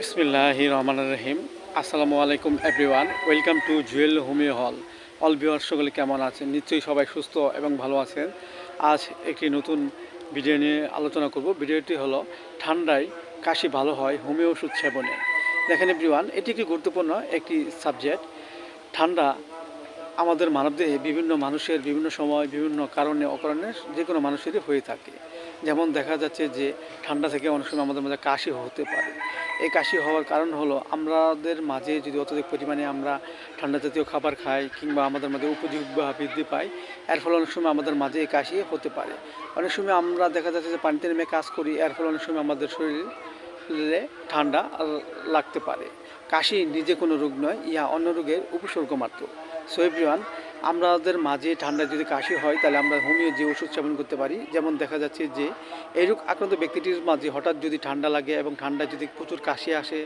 বিসমিল্লাহ রহমান রহিম। আসসালামু আলাইকুম everyone welcome to Jewel homeo hall all viewer সকলে কেমন আছেন? নিশ্চয়ই সবাই সুস্থ এবং ভালো আছেন। আজ একটি নতুন ভিডিও নিয়ে আলোচনা করব। ভিডিওটি হলো, ঠান্ডায় কাশি ভালো হয় হোমিও ওষুধ সেবনে। দেখেন এভরিওয়ান এটি একটি গুরুত্বপূর্ণ একটি সাবজেক্ট ঠান্ডা আমাদের মানবদেহে বিভিন্ন মানুষের বিভিন্ন সময়, বিভিন্ন কারণে, অকারণে যে কোনো মানুষেরই হয়ে থাকে। যেমন দেখা যাচ্ছে যে ঠান্ডা থেকে অনেক সময় আমাদের মাঝে কাশি হতে পারে। এই কাশি হওয়ার কারণ হলো আমাদের মাঝে যদি অত্যধিক পরিমাণে আমরা ঠান্ডা জাতীয় খাবার খাই কিংবা আমাদের মাঝে উপযোগ বৃদ্ধি পাই এর ফলে অনেক সময় আমাদের মাঝে এই কাশি হতে পারে। অনেক সময় আমরা দেখা যাচ্ছে যে পানিতে নেমে কাজ করি, এর ফলে অনেক সময় আমাদের শরীরে ঠান্ডা লাগতে পারে। কাশি নিজে কোনো রোগ নয়, ইহা অন্য রোগের উপসর্গ মাত্র সো এভরিওয়ান আমাদের মাঝে ঠান্ডা যদি কাশি হয়, তাহলে আমরা হোমিও যে ওষুধ সেবন করতে পারি। যেমন দেখা যাচ্ছে যে, এই রোগ আক্রান্ত ব্যক্তিটির মাঝে হঠাৎ যদি ঠান্ডা লাগে এবং ঠান্ডা যদি প্রচুর কাশি আসে,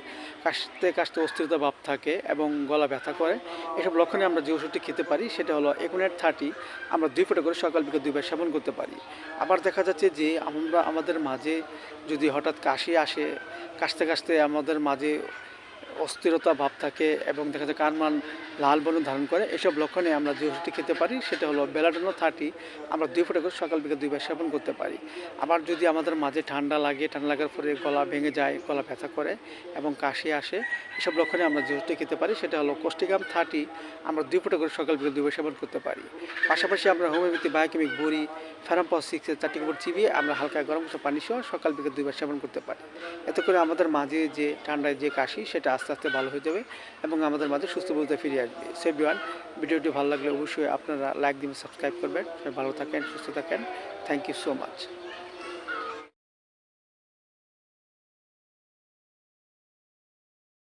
কাশতে কাশতে অস্থিরতা ভাব থাকে এবং গলা ব্যথা করে, এসব লক্ষণে আমরা যে ওষুধটি খেতে পারি, সেটা হলো একুনেট থার্টি আমরা দুই ফোঁটা করে সকাল বিকেল দুইবার সেবন করতে পারি। আবার দেখা যাচ্ছে যে, আমরা আমাদের মাঝে যদি হঠাৎ কাশি আসে, কাশতে কাশতে আমাদের মাঝে অস্থিরতা ভাব থাকে এবং দেখা যায় কানমান লাল বর্ণ ধারণ করে। এসব লক্ষণে আমরা যে ওষুধটি খেতে পারি, সেটা হলো বেলাডোনো থার্টি আমরা দুই ফোঁটা করে সকাল বিকেল দুইবার সেবন করতে পারি। আবার যদি আমাদের মাঝে ঠান্ডা লাগে, ঠান্ডা লাগার পরে গলা ভেঙে যায়, গলা ব্যথা করে এবং কাশি আসে, এসব লক্ষণে আমরা যে ওষুধটি খেতে পারি, সেটা হলো কোষ্টিকাম থার্টি আমরা দুই ফোঁটা করে সকাল বিকেল দুইবার সেবন করতে পারি। পাশাপাশি আমরা হোমিওপ্যাথি বায়োকেমিক বড়ি ফ্যারাম্পস সিক্সের চারটি কাপড় চিবিয়ে আমরা হালকা গরম গরম পানি সহ সকাল বিকেল দুইবার সেবন করতে পারি। এতে করে আমাদের মাঝে যে ঠান্ডায় যে কাশি, সেটা আস্তে আস্তে ভালো হয়ে যাবে এবং আমাদের মাঝে সুস্থ বলতে ফিরে আসবে। সেভিওয়ান ভিডিওটি ভালো লাগলে অবশ্যই আপনারা লাইক দিবেন সাবস্ক্রাইব করবেন ভালো থাকেন, সুস্থ থাকেন। Thank you so much